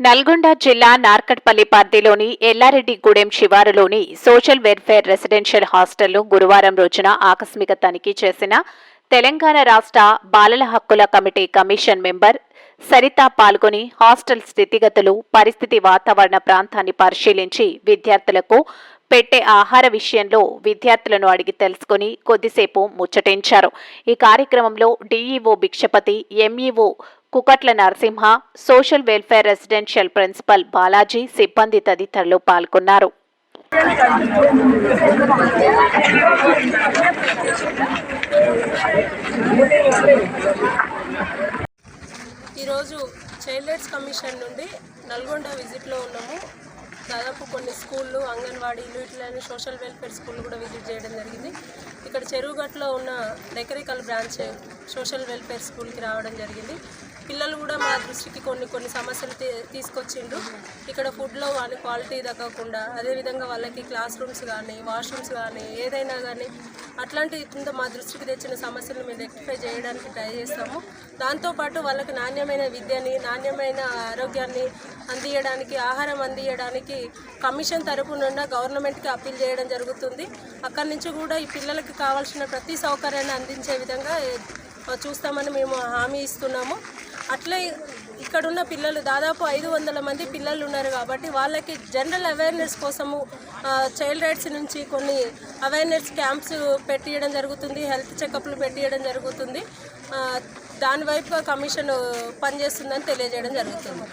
నల్గొండ జిల్లా నార్కట్పల్లి పరిధిలోని ఎల్లారెడ్డిగూడెం శివారులోని సోషల్ వెల్ఫేర్ రెసిడెన్షియల్ హాస్టల్ను గురువారం రోజున ఆకస్మిక తనిఖీ చేసిన తెలంగాణ రాష్ట్ర బాలల హక్కుల కమిటీ కమిషన్ మెంబర్ సరిత పాల్గొని హాస్టల్ స్థితిగతులు పరిస్థితి వాతావరణ ప్రాంతాన్ని పరిశీలించి విద్యార్థులకు పెట్టే ఆహార విషయంలో విద్యార్థులను అడిగి తెలుసుకుని కొద్దిసేపు ముచ్చటించారు. ఈ కార్యక్రమంలో DEO Bhikshapathi MEO Kukatla Narasimha social welfare residential principal Balaji సిబ్బంది తదితరులు పాల్గొన్నారు. ఈరోజు చైల్డ్ రైట్స్ కమిషన్ నుండి నల్గొండ విజిట్లో ఉన్నాము. దాదాపు కొన్ని స్కూళ్ళు అంగన్వాడీలు ఇట్లానే సోషల్ వెల్ఫేర్ స్కూల్ కూడా విజిట్ చేయడం జరిగింది. ఇక్కడ చెరువుగట్లో ఉన్న డెకరికల్ బ్రాంచ్ సోషల్ వెల్ఫేర్ స్కూల్కి రావడం జరిగింది. పిల్లలు కూడా మా దృష్టికి కొన్ని కొన్ని సమస్యలు తీ- తీసుకొచ్చిండ్రు. ఇక్కడ ఫుడ్లో వాళ్ళ క్వాలిటీ తగ్గకుండా అదేవిధంగా వాళ్ళకి క్లాస్ రూమ్స్ కానీ వాష్రూమ్స్ కానీ ఏదైనా కానీ అట్లాంటి ఇంత మా దృష్టికి తెచ్చిన సమస్యలను మేము రెక్టిఫై చేయడానికి ట్రై చేస్తాము. దాంతోపాటు వాళ్ళకి నాణ్యమైన విద్యని నాణ్యమైన ఆరోగ్యాన్ని అందియడానికి ఆహారం అందియడానికి కమిషన్ తరపున గవర్నమెంట్కి అప్పీల్ చేయడం జరుగుతుంది. అక్కడి నుంచి కూడా ఈ పిల్లలకి కావాల్సిన ప్రతి సౌకర్యాన్ని అందించే విధంగా చూస్తామని మేము హామీ ఇస్తున్నాము. అట్లే ఇక్కడున్న పిల్లలు దాదాపు ఐదు వందల మంది పిల్లలు ఉన్నారు కాబట్టి వాళ్ళకి జనరల్ అవేర్నెస్ కోసము చైల్డ్ రైట్స్ నుంచి కొన్ని అవేర్నెస్ క్యాంప్స్ పెట్టియడం జరుగుతుంది హెల్త్ చెకప్లు పెట్టియడం జరుగుతుంది. దానివైపు దాని కమిషన్ పనిచేస్తుందని తెలియజేయడం జరుగుతుంది.